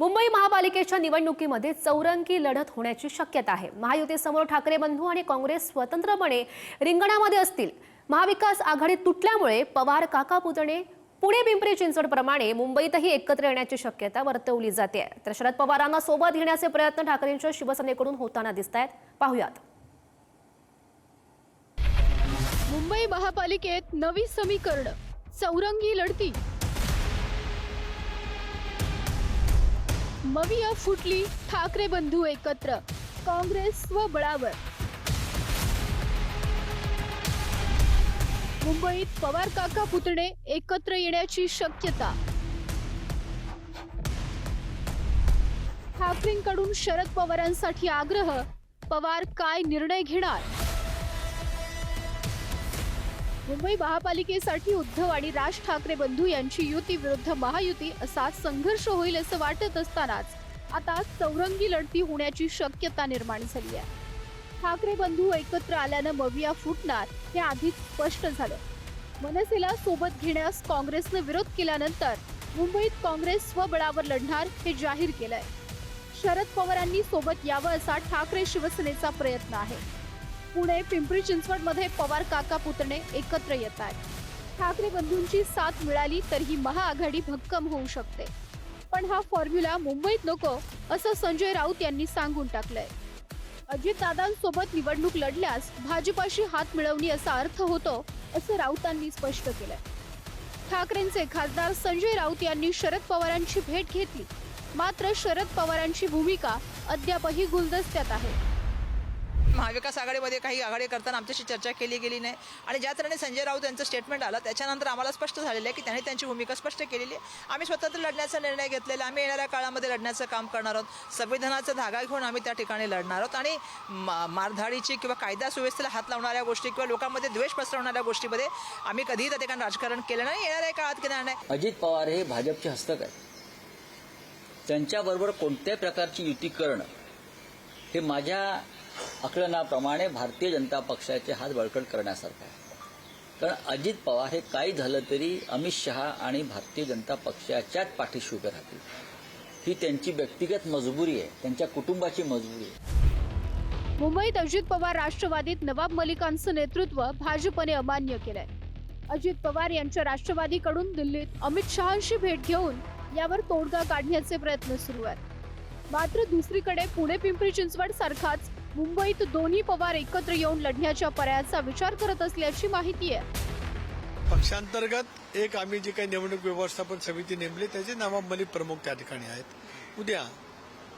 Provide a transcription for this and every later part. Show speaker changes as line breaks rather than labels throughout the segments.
मुंबई महापालिकेच्या निवडणुकीमध्ये चौरंगी लढत होण्याची शक्यता आहे. महायुतीसमोर ठाकरे बंधू आणि काँग्रेस स्वतंत्रपणे रिंगणामध्ये असतील. महाविकास आघाडी तुटल्यामुळे पवार काका पुतणे पुणे पिंपरी चिंचवडप्रमाणे मुंबईतही एकत्र येण्याची शक्यता वर्तवली जाते. तर शरद पवारांना सोबत घेण्याचे प्रयत्न ठाकरेंच्या शिवसेनेकडून होताना दिसत आहेत पाहुयात.
मुंबई महापालिकेत नवी समीकरण. चौरंगी लढती. मविया फुटली ठाकरे बंधू एकत्र काँग्रेस व बळावर मुंबईत पवार काका पुतणे एकत्र येण्याची शक्यता. ठाकरेंकडून शरद पवारांसाठी आग्रह पवार काय निर्णय घेणार? मुंबई महापालिकेसाठी उद्धव आणि राज ठाकरे बंधू यांची युती विरुद्ध महायुती असा संघर्ष होईल असं वाटत असतानाच आता चौरंगी लढती होण्याची शक्यता निर्माण झाली आहे. ठाकरे बंधू एकत्र आल्यानं मविया फुटणार हे आधीच स्पष्ट झालं. मनसेला सोबत घेण्यास काँग्रेसनं विरोध केल्यानंतर मुंबईत काँग्रेस स्वबळावर लढणार हे जाहीर केलंय. शरद पवारांनी सोबत यावं असा ठाकरे शिवसेनेचा प्रयत्न आहे. पुणे पिंपरी चिंचवडमध्ये पवार काका पुतणे एकत्र येत आहेत ठाकरे बंधूंची साथ मिळाली तर ही महाआघाडी भक्कम होऊ शकते. पण हा फॉर्म्युला मुंबईत नको असं संजय राऊत यांनी सांगून टाकलंय. अजितदादांसोबत निवडणूक लढल्यास भाजपाशी हात मिळवणी असा अर्थ होतो असं राऊतांनी स्पष्ट केलंय. ठाकरेंचे खासदार संजय राऊत यांनी शरद पवारांची भेट घेतली. मात्र शरद पवारांची भूमिका अद्यापही गुलदस्त्यात आहे.
महाविकास आघाडीमध्ये काही आघाडी करताना आमच्याशी चर्चा केली गेली नाही. आणि ज्या तऱ्हेने संजय राऊत यांचं स्टेटमेंट आलं त्याच्यानंतर आम्हाला स्पष्ट झालेलं आहे की त्यांनी त्यांची भूमिका स्पष्ट केलेली आहे. आम्ही स्वतंत्र लढण्याचा निर्णय घेतलेला आम्ही येणाऱ्या काळामध्ये लढण्याचं काम करणार आहोत. संविधानाचा धागा घेऊन आम्ही त्या ठिकाणी लढणार आहोत. आणि मा- मारधाडीची किंवा कायदा सुव्यवस्थेला हात लावणाऱ्या गोष्टी किंवा लोकांमध्ये द्वेष पसरवणाऱ्या गोष्टीमध्ये आम्ही कधीही त्या ठिकाणी राजकारण केलं नाही येणाऱ्या काळात केलं नाही.
अजित पवार हे भाजपचे हस्तक आहे त्यांच्याबरोबर कोणत्याही प्रकारची युती करणं हे माझ्या आकलनाप्रमाणे भारतीय जनता पक्षाचे हात बळकट करण्यासारखं आहे. कारण अजित पवार हे काही झालं तरी अमित शहा आणि भारतीय जनता पक्षाच्याच पाठीशी उभे राहतील. ही त्यांची व्यक्तिगत मजबुरी आहे त्यांच्या कुटुंबाची मजबुरी आहे.
मुंबईत अजित पवार राष्ट्रवादीत नवाब मलिकांचं नेतृत्व भाजपने अमान्य केलंय. अजित पवार यांच्या राष्ट्रवादीकडून दिल्लीत अमित शहांशी भेट घेऊन यावर तोडगा काढण्याचे प्रयत्न सुरू आहेत. मात्र दुसरीकडे पुणे पिंपरी चिंचवड सारखाच मुंबईत दोन्ही पवार एकत्र येऊन लढण्याच्या पर्यायाचा विचार करत असल्याची माहिती आहे.
पक्षांतर्गत एक आम्ही जी काही निवडणूक व्यवस्थापन समिती नेमली त्याचे नवाब प्रमुख त्या ठिकाणी आहेत. उद्या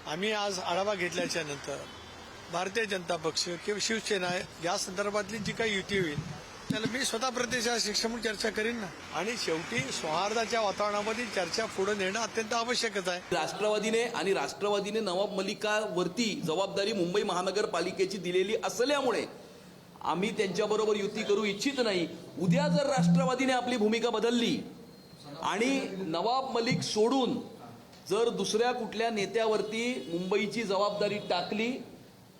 आम्ही आज आढावा घेतल्याच्या नंतर भारतीय जनता पक्ष किंवा शिवसेना या संदर्भातली जी काही युती होईल त्याला मी स्वतः प्रतिशा शिक्षण म्हणून चर्चा करीन ना. आणि शेवटी सौहार्दाच्या वातावरणामध्ये चर्चा पुढे नेणं अत्यंत आवश्यकच आहे.
राष्ट्रवादीने आणि राष्ट्रवादीने नवाब मलिकावरती जबाबदारी मुंबई महानगरपालिकेची दिलेली असल्यामुळे आम्ही त्यांच्याबरोबर युती करू इच्छित नाही. उद्या जर राष्ट्रवादीने आपली भूमिका बदलली आणि नवाब मलिक सोडून जर दुसऱ्या कुठल्या नेत्यावरती मुंबईची जबाबदारी टाकली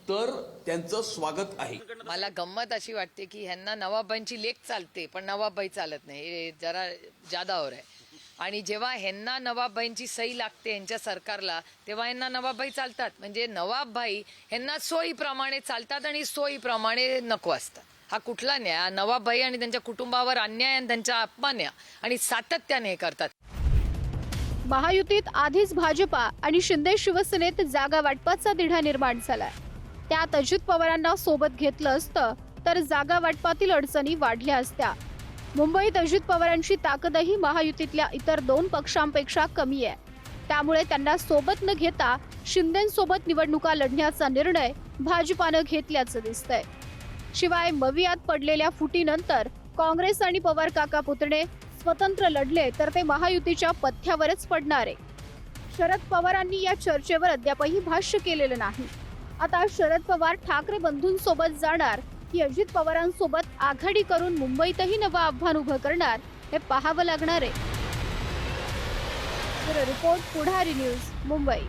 तर त्यांचं स्वागत आहे.
मला गंमत अशी वाटते की ह्यांना नवाबांची लेख चालते पण नवाबाई चालत नाही. हे जरा जादावर आहे. आणि जेव्हा ह्यांना नवाबाईंची सही लागते यांच्या सरकारला तेव्हा ह्यांना नवाबाई चालतात. म्हणजे नवाबबाई ह्यांना सोयीप्रमाणे चालतात आणि सोयीप्रमाणे नको असतात. हा कुठला न्याय? नवाबबाई आणि त्यांच्या कुटुंबावर अन्याय आणि त्यांचा अपमान आणि सातत्याने हे करतात.
महायुतीत आधीच भाजपा आणि शिंदे शिवसेनेत जागा वाटपाचा तिढा निर्माण झालाय. त्यात अजित पवारांना सोबत घेतलं असतं तर जागा वाटपातील अडचणी वाढल्या असत्या. मुंबईत अजित पवारांची ताकदही महायुतीतल्या इतर दोन पक्षांपेक्षा कमी आहे. त्यामुळे त्यांना सोबत न घेता शिंदेसोबत निवडणुका लढण्याचा निर्णय भाजपानं घेतल्याचं दिसतंय. शिवाय मवियात पडलेल्या फुटीनंतर काँग्रेस आणि पवार काका पुतणे स्वतंत्र लढले तर ते महायुतीच्या पथ्यावरच पडणार आहे. शरद पवारांनी या चर्चेवर अद्यापही भाष्य केलेलं नाही. आता शरद पवार ठाकरे बंधूंसोबत जाणार. की अजित पवारांसोबत आघाडी करून मुंबईतही नवं आव्हान उभं करणार हे पाहावं लागणार आहे. Report Pudhari news Mumbai.